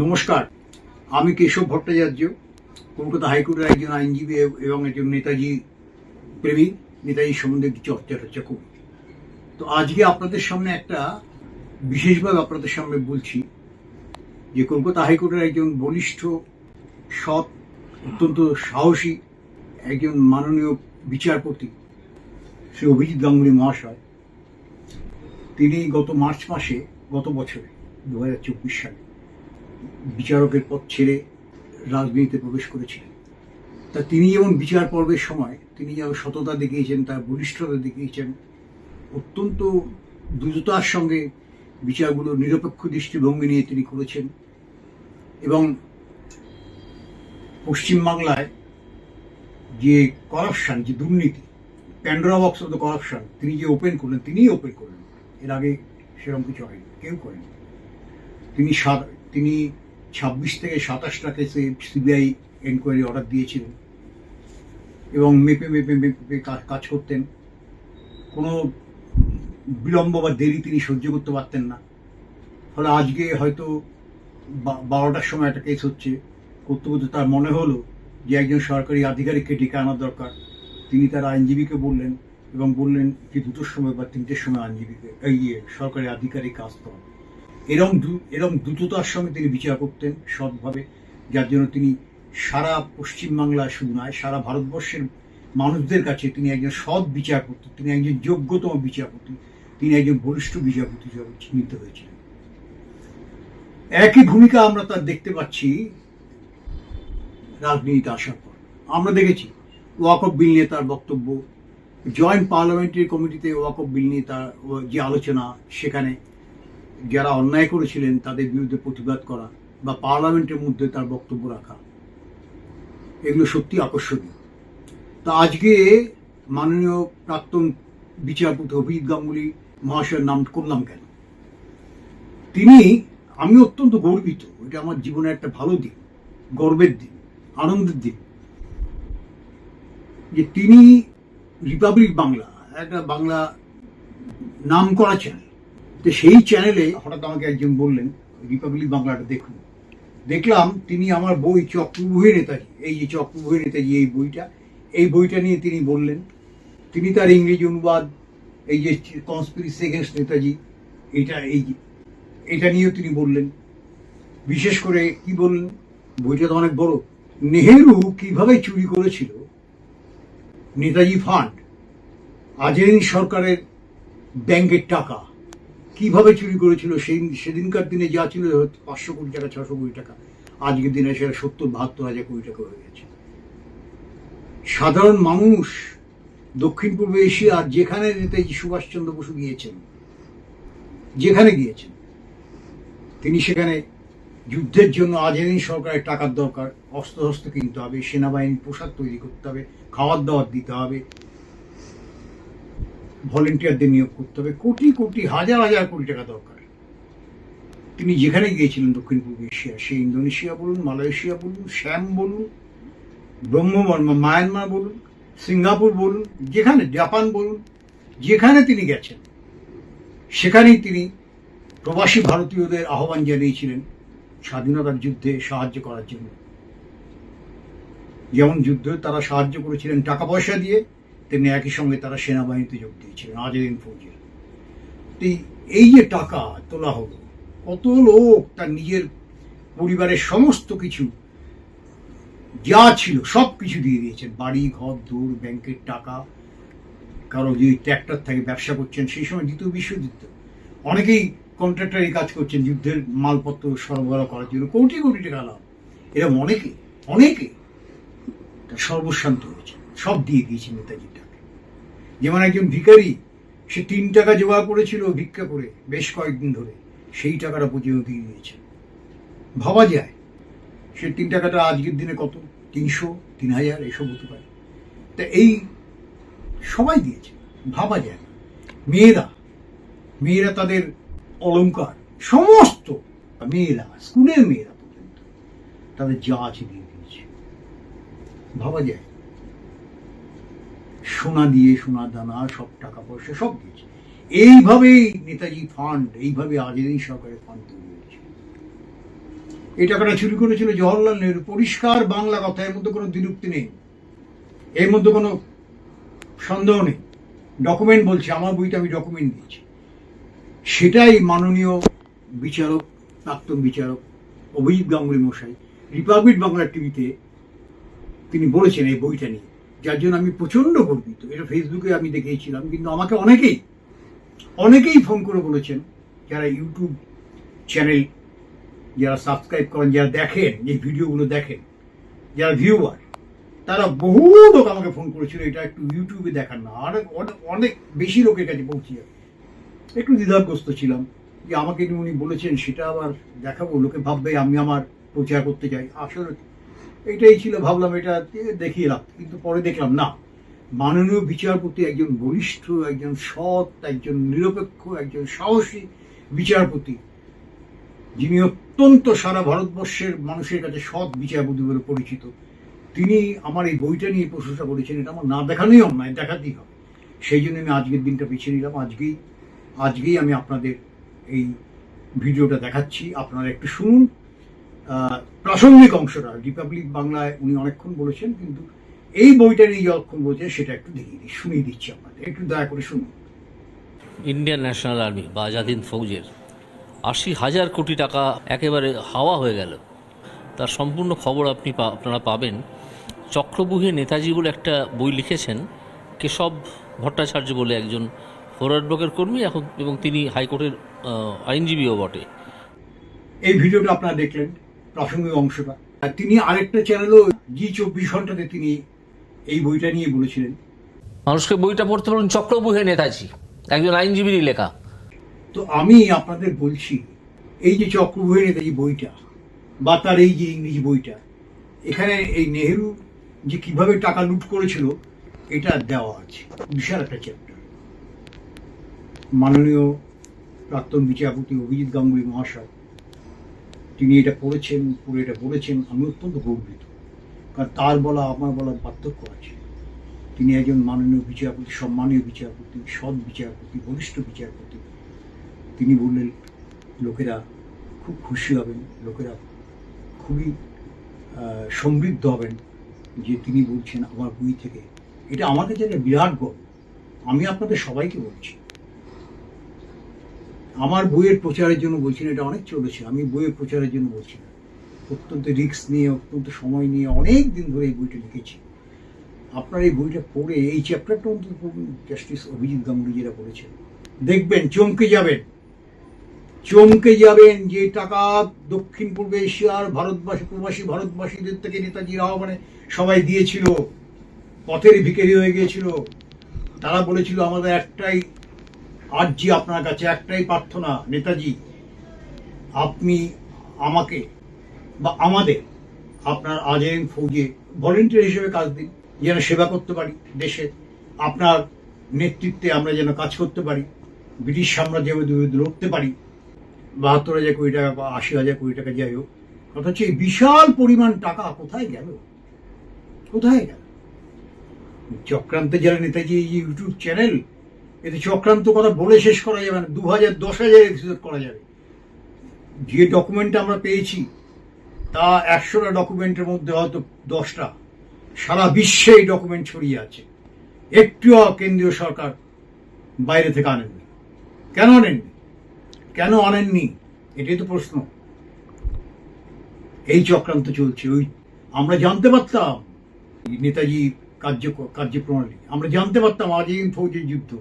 নমস্কার, আমি কেশব ভট্টাচার্য, কলকাতা হাইকোর্টের একজন আইনজীবী এবং একজন নেতাজি প্রেমী। নেতাজি সম্বন্ধে চর্চা টর্চা করি তো আজকে আপনাদের সামনে একটা বিশেষভাবে আপনাদের সামনে বলছি যে কলকাতা হাইকোর্টের একজন বলিষ্ঠ, সৎ, অত্যন্ত সাহসী একজন মাননীয় বিচারপতি শ্রী অভিজিৎ গাঙ্গুলি মহাশয়। তিনি গত মার্চ মাসে, গত বছরে, দু হাজার চব্বিশ সালে বিচারকের পথ ছেড়ে রাজনীতিতে প্রবেশ করেছিলেন। তা তিনি যেমন বিচার পর্বের সময় তিনি যেমন সততা দেখিয়েছেন, তার বলিষ্ঠতা দেখিয়েছেন, অত্যন্ত দ্রুততার সঙ্গে বিচারগুলো নিরপেক্ষ দৃষ্টিভঙ্গি নিয়ে তিনি করেছেন এবং পশ্চিমবাংলায় যে করাপশন যে দুর্নীতি Pandora box of the corruption তিনি যে ওপেন করলেন, তিনিই ওপেন করলেন। এর আগে সেরকম কিছু হয়নি, কেউ করেনি। তিনি সাত তিনি ছাব্বিশ থেকে সাতাশটা কেসে সিবিআই এনকোয়ারি অর্ডার দিয়েছিলেন এবং মেপে মেপে মেপে কাজ- করতেন। কোনো বিলম্ব বা দেরি তিনি সহ্য করতে পারতেন না। ফলে আজকে হয়তো বারোটার সময় একটা কেস হচ্ছে। করতে করতে তার মনে হলো যে একজন সরকারি আধিকারিককে ডেকে আনার দরকার। তিনি তার আইনজীবীকে বললেন এবং বললেন যে দুটোর সময় বা তিনটের সময় আইনজীবীকে, এই সরকারি আধিকারিক আসতে হবে। এরম এরম দ্রুততার সঙ্গে তিনি বিচার করতেন সৎভাবে, যার জন্য তিনি সারা পশ্চিমবাংলা শুধু নয়, সারা ভারতবর্ষের মানুষদের কাছে তিনি একজন সৎ বিচারপতি তিনি একজন যোগ্যতম বিচারপতি তিনি একজন বরিষ্ঠ বিচারপতি হিসেবে চিহ্নিত হয়েছিলেন। একই ভূমিকা আমরা তার দেখতে পাচ্ছি রাজনীতিতে আসার পর। আমরা দেখেছি ওয়াকফ বিল নিয়ে তার বক্তব্য, জয়েন্ট পার্লামেন্টারি কমিটিতে ওয়াকফ বিল নিয়ে তার যে আলোচনা, সেখানে যারা অন্যায় করেছিলেন, তাদের বিরুদ্ধে প্রতিবাদ করা বা পার্লামেন্টের মধ্যে তার বক্তব্য রাখা। এগুলো সত্যি আকর্ষণীয়। তা আজকে মাননীয় প্রাক্তন বিচারপতি অভিজিৎ গাঙ্গুলি মহাশয়ের নাম করলাম কেন? তিনি, আমি অত্যন্ত গর্বিত, এটা আমার জীবনে একটা ভালো দিন, গর্বের দিন, আনন্দের দিন, যে তিনি রিপাবলিক বাংলা, একটা বাংলা নাম করা চ্যানেল তো সেই চ্যানেলে হঠাৎ আমাকে একজন বললেন রিপাবলিক বাংলাটা দেখুন। দেখলাম তিনি আমার বই চক্রবুহে নেতাজি, এই যে চক্রবুহে নেতাজি এই বইটা এই বইটা নিয়ে তিনি বললেন। তিনি তার ইংরেজি অনুবাদ, এই যে কনস্পিরিসি এগেন্স্ট নেতাজি, এটা এই এটা নিয়েও তিনি বললেন। বিশেষ করে কি বললেন? বইটা তো অনেক বড়। নেহেরু কীভাবে চুরি করেছিল? নেতাজি ফান্ড আজেরিন সরকারের ব্যাংকের টাকা। কীভাবে চুরি করেছিল? সেই সেদিনকার দিনে যা ছিল, পাঁচশো কোটি টাকা, ছশো কোটি টাকা। আজকের দিনে সেটা সত্তর, বাহাত্তর হাজার কোটি টাকা হয়ে গেছে। সাধারণ মানুষ দক্ষিণ পূর্ব এশিয়ার যেখানে নেতাজি সুভাষচন্দ্র বসু গিয়েছেন, যেখানে গিয়েছেন, তিনি সেখানে যুদ্ধের জন্য আজেরিন সরকারের টাকার দরকার অস্ত্র কিনতে হবে, সেনাবাহিনীর পোশাক তৈরি করতে হবে, খাওয়ার দাওয়ার দিতে হবে ভলেন্টিয়ারদের নিয়োগ করতে হবে। কোটি কোটি, হাজার হাজার কোটি টাকা দরকার। তিনি যেখানে গিয়েছিলেন দক্ষিণ পূর্ব এশিয়া সে ইন্দোনেশিয়া বলুন, মালয়েশিয়া বলুন, শ্যাম বলুন, ব্রহ্মবর্মা, মায়ানমার বলুন, সিঙ্গাপুর বলুন, যেখানে, জাপান বলুন, যেখানে তিনি গেছেন, সেখানেই তিনি প্রবাসী ভারতীয়দের আহ্বান জানিয়েছিলেন স্বাধীনতার যুদ্ধে সাহায্য করার জন্য। যেমন যুদ্ধে তারা সাহায্য করেছিলেন টাকা পয়সা দিয়ে তেমনি একই সঙ্গে তারা সেনাবাহিনীতে যোগ দিয়েছিলেন, আজদিন ফৌজের তো এই- যে টাকা তোলা হলো, কত লোক তার নিজের পরিবারের সমস্ত কিছু যা ছিল সব কিছু দিয়ে দিয়েছেন। বাড়ি, ঘর দূর ব্যাংকের টাকা, কারও যে ট্র্যাক্টর থাকে ব্যবসা করছেন, সেই সময় দ্বিতীয় বিশ্বযুদ্ধ। অনেকেই কন্ট্রাক্টারি কাজ করছেন, যুদ্ধের মালপত্র সরবরাহ করার জন্য। কোটি কোটি টাকা লাভ। এরকম অনেকে অনেকে সর্বশান্ত হয়েছে সব দিয়ে দিয়েছে নেতাজির টাকা যেমন একজন ভিখারি, সে তিন টাকা জোগাড় করেছিল ভিক্ষা করে বেশ কয়েকদিন ধরে, সেই টাকাটা পর্যন্ত দিয়ে দিয়েছে। ভাবা যায়, সে তিন টাকাটা আজকের দিনে কত? তিনশো, তিন হাজার, এসব হতে পারে। তা এই সবাই দিয়েছে, ভাবা যায় না। মেয়েরা মেয়েরা তাদের অলংকার, সমস্ত মেয়েরা, স্কুলের মেয়েরা পর্যন্ত তাদের যা আছে দিয়ে দিয়েছে। ভাবা যায়। সোনা দিয়ে সোনা দানা, সব টাকা পয়সা, সব দিয়েছে। এইভাবেই নেতাজি ফান্ড এইভাবে আজেরই সরকারের ফান্ড তৈরি হয়েছে। এই টাকাটা চুরি করেছিল জওয়াহরলাল নেহরু। পরিষ্কার বাংলা কথা, এর মধ্যে কোনো দ্বিরুক্তি নেই। এর মধ্যে কোনো সন্দেহ নেই। ডকুমেন্ট বলছে, আমার বইটা আমি ডকুমেন্ট দিয়েছি। সেটাই মাননীয় বিচারক, প্রাক্তন বিচারক অভিজিৎ গাঙ্গুলি মশাই রিপাবলিক বাংলা টিভিতে তিনি বলেছেন এই বইটা নিয়ে। যার জন্য আমি প্রচণ্ড গর্বিত। এটা ফেসবুকে আমি দেখেছিলাম কিন্তু আমাকে অনেকেই অনেকেই ফোন করে বলেছেন, যারা ইউটিউব চ্যানেল যারা সাবস্ক্রাইব করেন, যারা দেখেন, যে ভিডিওগুলো দেখেন, যারা ভিউয়ার তারা বহু লোক আমাকে ফোন করেছিল, এটা একটু ইউটিউবে দেখান না। অনেক অনেক বেশি লোকের কাছে পৌঁছে যাবে। একটু দ্বিধাগ্রস্ত ছিলাম, যে আমাকে উনি বলেছেন, সেটা আবার দেখাবো, লোকে ভাববে আমি আমার প্রচার করতে চাই। আসলে এটাই ছিল, ভাবলাম এটা দেখিয়ে রাখ কিন্তু পরে দেখলাম না। মাননীয় বিচারপতি একজন বরিষ্ঠ একজন সৎ, একজন নিরপেক্ষ, একজন সাহসী বিচারপতি, যিনি অত্যন্ত সারা ভারতবর্ষের মানুষের কাছে সৎ বিচারপতি বলে পরিচিত, তিনি আমার এই বইটা নিয়ে প্রশংসা করেছেন, এটা আমার না দেখানোই অন্যায় দেখাতেই হবে। সেই জন্য আমি আজকের দিনটা বেছে নিলাম, আজকেই আজকেই আমি আপনাদের এই ভিডিওটা দেখাচ্ছি, আপনারা একটু শুনুন। প্রাসঙ্গিক অংশটা রিপাবলিক বাংলায় উনি অনেকক্ষণ বলেছেন কিন্তু এই বইটা নিয়ে যতক্ষণ বলছেন সেটা একটু দেখিয়ে দিই শুনিয়ে দিচ্ছি আপনাদের। একটু দয়া করে শুনুন। ইন্ডিয়ান ন্যাশনাল আর্মি বা আজাদিন ফৌজের আশি হাজার কোটি টাকা একেবারে হাওয়া হয়ে গেল। তার সম্পূর্ণ খবর আপনি আপনারা পাবেন। চক্রবুহে নেতাজি বলে একটা বই লিখেছেন কেশব ভট্টাচার্য বলে একজন ফরওয়ার্ড ব্লকের কর্মী এখন এবং তিনি হাইকোর্টের আইনজীবীও বটে। এই ভিডিওটা আপনারা দেখলেন। প্রাসঙ্গিক অংশটা। তিনি আরেকটা চ্যানেলও জি চব্বিশ ঘন্টাতে তিনি এই বইটা নিয়ে বলেছিলেন। মানুষকে বইটা পড়তে বলুন চক্রবুহে নেতাজি একজন আইনজীবীরই লেখা। তো আমি আপনাদের বলছি এই যে চক্রবর্তী নেতাজি বইটা বা তার এই যে ইংরেজি বইটা এখানে এই নেহেরু যে কীভাবে টাকা লুট করেছিল এটা দেওয়া আছে। বিশাল একটা চ্যাপ্টার মাননীয় প্রাক্তন বিচারপতি অভিজিৎ গাঙ্গুলি মহাশয় তিনি এটা পড়েছেন পড়ে এটা বলেছেন, আমি অত্যন্ত গর্বিত। কারণ তার বলা, আমার বলার পার্থক্য আছে। তিনি একজন মাননীয় বিচারপতি, সম্মানীয় বিচারপতি, সৎ বিচারপতি বরিষ্ঠ বিচারপতি। তিনি বললেন, লোকেরা খুব খুশি হবেন, লোকেরা খুবই সমৃদ্ধ হবেন যে তিনি বলছেন আমার বই থেকে। এটা কাছে একটা বিরাট গর্ব। আমি আপনাদের সবাইকে বলছি। আমার বইয়ের প্রচারের জন্য বলছি না, এটা অনেক চলেছে আমি বইয়ের প্রচারের জন্য বলছি না। অত্যন্ত রিস্ক নিয়ে, অত্যন্ত সময় নিয়ে অনেক দিন ধরে এই বইটা লিখেছি। আপনার এই বইটা পড়ে, এই চ্যাপ্টারটা অন্তত পড়ুন জাস্টিস অভিজিৎ গাঙ্গুলি যেটা বলেছেন। দেখবেন, চমকে যাবেন। চমকে যাবেন যে টাকা দক্ষিণ পূর্ব এশিয়ার ভারতবাসী, প্রবাসী ভারতবাসীদের থেকে নেতাজির আহ্বানে সবাই দিয়েছিল। পথের ভিকেরি হয়ে গিয়েছিল। তারা বলেছিল, আমাদের একটাই আর্জি আপনার কাছে একটাই প্রার্থনা, নেতাজি, আপনি আমাকে বা আমাদের আপনার আজেন ফৌজে ভলেন্টিয়ার হিসেবে কাজ দিন, যেন সেবা করতে পারি দেশে। আপনার নেতৃত্বে আমরা যেন কাজ করতে পারি, ব্রিটিশ সাম্রাজ্যের বিরুদ্ধে লড়তে পারি, বাহাত্তর হাজার কোটি টাকা বা আশি হাজার কোটি টাকা যাই হোক, অথচ এই বিশাল পরিমাণ টাকা কোথায় গেল? কোথায় গেল? চক্রান্তে যারা নেতাজি ইউটিউব চ্যানেল এতে চক্রান্ত কথা বলে শেষ করা যাবে না দু হাজার দশ হাজার এপিসোড করা যাবে। যে ডকুমেন্ট আমরা পেয়েছি, তা একশোটা ডকুমেন্টের মধ্যে হয়তো দশটা, সারা বিশ্বে এই ডকুমেন্ট ছড়িয়ে আছে। একটিও কেন্দ্রীয় সরকার বাইরে থেকে আনেননি। কেন আনেননি? কেন আনেননি? এটাই তো প্রশ্ন। এই চক্রান্ত চলছে, ওই আমরা জানতে পারতাম, নেতাজি কার্য কার্যপ্রণালী, আমরা জানতে পারতাম আজীবন ফৌজের যুদ্ধ।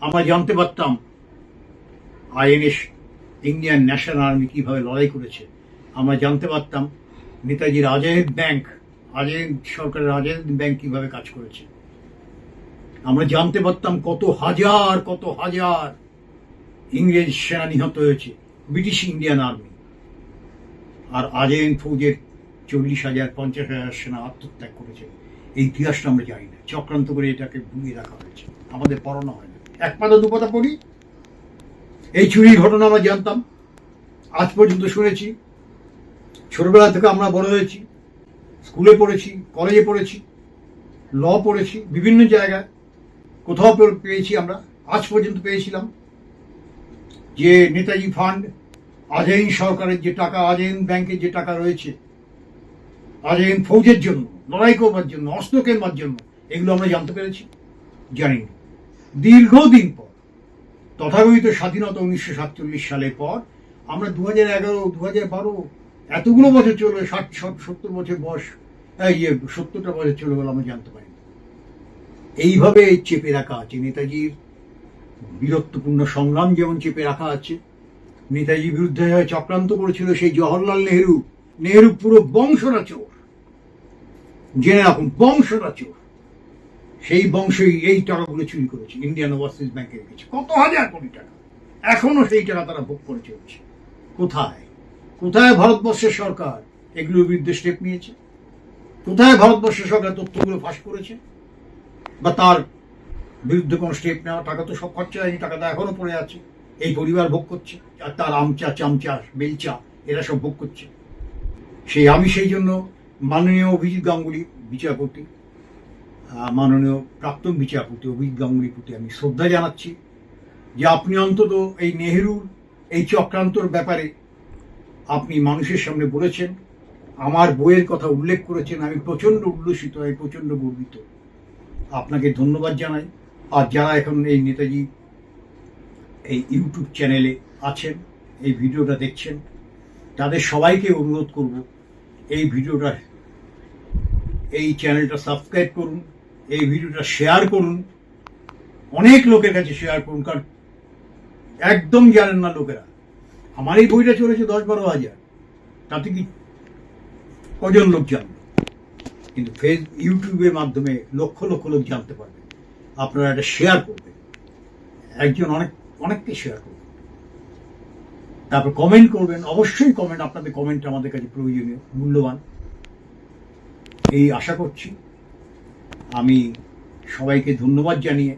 আমরা জানতে পারতাম আইএনএস ইন্ডিয়ান ন্যাশনাল আর্মি কীভাবে লড়াই করেছে। আমরা জানতে পারতাম নেতাজির আজাদ ব্যাংক আজাদ সরকারের আজাদ ব্যাংক কীভাবে কাজ করেছে। আমরা জানতে পারতাম কত হাজার কত হাজার ইংরেজ সেনা নিহত হয়েছে, ব্রিটিশ ইন্ডিয়ান আর্মি। আর আজেন ফৌজের চল্লিশ হাজার, পঞ্চাশ হাজার সেনা আত্মত্যাগ করেছে। এই ইতিহাসটা আমরা জানি না। চক্রান্ত করে এটাকে ভুলিয়ে রাখা হয়েছে। আমাদের পড়ানো হয় এক পাতা দু পাতা পড়ি। এই চুরির ঘটনা আমরা জানতাম। আজ পর্যন্ত শুনেছি। ছোটবেলা থেকে আমরা বড় হয়েছি। স্কুলে পড়েছি, কলেজে পড়েছি, ল পড়েছি, বিভিন্ন জায়গায়। কোথাও পেয়েছি আমরা। আজ পর্যন্ত পেয়েছিলাম। যে নেতাজি ফান্ড আজইন সরকারের যে টাকা, আজইন ব্যাংকের যে টাকা রয়েছে, আজইন ফৌজের জন্য, লড়াই করবার জন্য, অস্ত্র কেনবার জন্য, এগুলো আমরা জানতে পেরেছি জানি না। দীর্ঘদিন পর, তথাকথিত স্বাধীনতা উনিশশো সাতচল্লিশ সালের পর, আমরা দু হাজার এগারো দু হাজার বারো, এতগুলো বছর চলে, ষাট ষাট- সত্তর বছর বয়স ইয়ে সত্তরটা বছর চলে গেল আমরা জানতে পারি এইভাবে চেপে রাখা আছে নেতাজির বীরত্বপূর্ণ সংগ্রাম যেমন চেপে রাখা আছে, নেতাজির বিরুদ্ধে চক্রান্ত করেছিল সেই জওহরলাল নেহরু নেহরু পুরো বংশরা চোর। জেনে রাখুন বংশরা চোর। সেই বংশই এই টাকাগুলো চুরি করেছে ইন্ডিয়ান ওভারসিজ ব্যাংকে রেখেছে কত হাজার কোটি টাকা? এখনও সেই টাকা তারা ভোগ করে চলছে। কোথায়? কোথায় ভারতবর্ষের সরকার এগুলোর বিরুদ্ধে স্টেপ নিয়েছে? কোথায় ভারতবর্ষের সরকার তথ্যগুলো ফাঁস করেছে? বা তার বিরুদ্ধে কোনো স্টেপ নেওয়া টাকা তো সব খরচা হয়নি, টাকাটা এখনও পড়ে আছে। এই পরিবার ভোগ করছে, আর তার আমচা, চামচা, বেলচা, এরা সব ভোগ করছে। সেই আমি সেই জন্য মাননীয় অভিজিৎ গাঙ্গুলি, বিচারপতি মাননীয় প্রাক্তন বিচারপতি অভিজিৎ গাঙ্গুলির প্রতি আমি শ্রদ্ধা জানাচ্ছি যে আপনি অন্তত এই নেহেরুর, এই চক্রান্তর ব্যাপারে আপনি মানুষের সামনে বলেছেন, আমার বইয়ের কথা উল্লেখ করেছেন, আমি প্রচণ্ড উল্লসিত, আমি প্রচণ্ড গর্বিত। আপনাকে ধন্যবাদ জানাই। আর যারা এখন এই নেতাজি এই ইউটিউব চ্যানেলে আছেন, এই ভিডিওটা দেখছেন, তাদের সবাইকে অনুরোধ করব, এই ভিডিওটা, এই চ্যানেলটা সাবস্ক্রাইব করুন। এই ভিডিওটা শেয়ার করুন। অনেক লোকের কাছে শেয়ার করুন, কারণ একদম জানেন না লোকেরা। আমার এই বইটা চলেছে দশ বারো হাজার। তাতে কি কজন লোক জানবে? কিন্তু ফেস ইউটিউবের মাধ্যমে লক্ষ লক্ষ লোক জানতে পারবে। আপনারা এটা শেয়ার করবেন। একজন অনেক অনেককে শেয়ার করবেন। তারপর কমেন্ট করবেন। অবশ্যই কমেন্ট আপনাদের কমেন্ট আমাদের কাছে প্রয়োজনীয়, মূল্যবান। এই আশা করছি আমি সবাইকে ধন্যবাদ জানিয়ে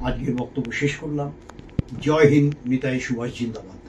আজকের বক্তব্য শেষ করলাম। জয় হিন্দ নিতাই সুভাষ জিন্দাবাদ।